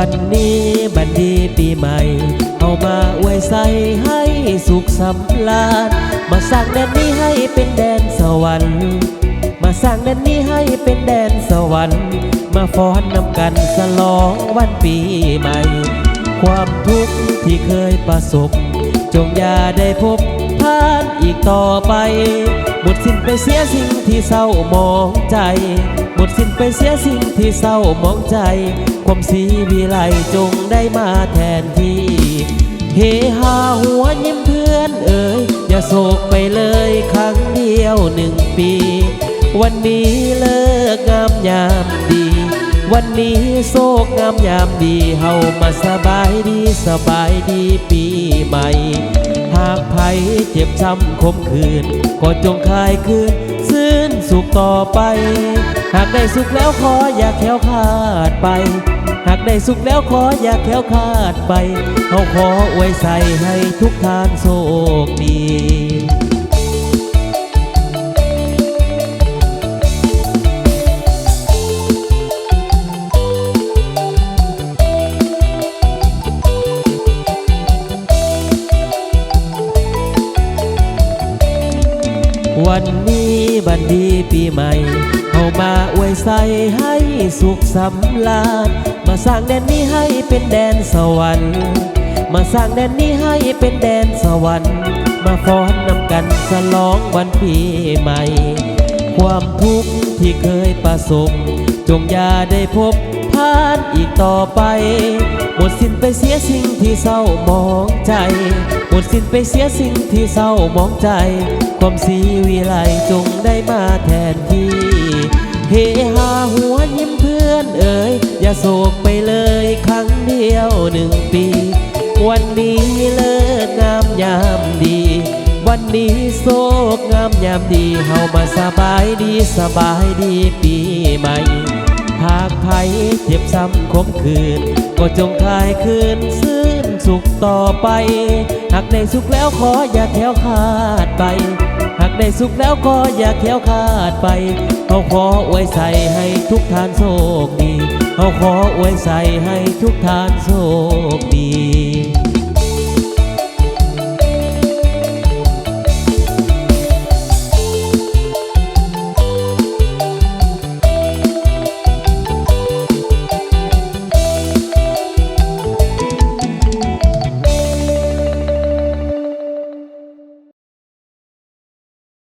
วันนี้บันดีปีใหม่ เอามาอวยใส่ให้สุขสำราญมาสร้างแดนนี้ให้เป็นแดนสวรรค์มาสร้างแดนนี้ให้เป็นแดนสวรรค์ มาฟ้อนนำกันสลองวันปีใหม่ ความทุกข์ที่เคยประสบ จงอย่าได้พบผ่านอีกต่อไปหมดสิ้นไปเสียสิ่งที่เศร้ามองใจ ดสิ้นไปเสียสิ่งที่เศร้ามองใจ ความสีวิไลจงได้มาแทนที่เฮฮาหัวยิ้มเพื่อนเอ่ยอย่าโศกไปเลยครั้งเดียวหนึ่งปี วันนี้เลิกงามยามดี วันนี้โศกงามยามดีเฮามาสบายดีสบายดีปีใหม่ หากไผเจ็บช้ำคมคืน ก็จงคลายคืน ซื่นสุขต่อไป หากได้สุขแล้วขออย่าแค้วคาดไป หากได้สุขแล้วขออย่าแค้วคาดไปเขาขออวยใส่ให้ทุกทานโชคดี วันนี้บันดีปีใหม่เอามาอวยใส่ให้สุขสำราญมาสร้างแดนนี้ให้เป็นแดนสวรรค์ มาสร้างแดนนี้ให้เป็นแดนสวรรค์ มาฟ้อนนำกันสลองวันปีใหม่ ความทุกข์ที่เคยประสบจงอย่าได้พบ ผ่านอีกต่อไป หมดสิ้นไปเสียสิ่งที่เศร้ามองใจ หมดสิ้นไปเสียสิ่งที่เศร้ามองใจ ความสีวิไลจงได้มาแทนที่เฮฮาหัวยิ้มเพื่อนเอ่ยอย่าโศกไปเลยครั้งเดียวหนึ่งปี วันนี้เลิกงามยามดี วันนี้โศกงามยามดีเฮามาสบายดีสบายดีปีใหม่ หากไผเจ็บซ้ำคมคืน ก็จงคลายคืนซื่นสุขต่อไป หากได้สุขแล้วขออย่าแคล้วคาดไป หากได้สุขแล้วก็อย่าแคล้วคาดไปเขาขออวยใส่ให้ทุกทานโชคดีเขาขออวยใส่ให้ทุกทานโชคดี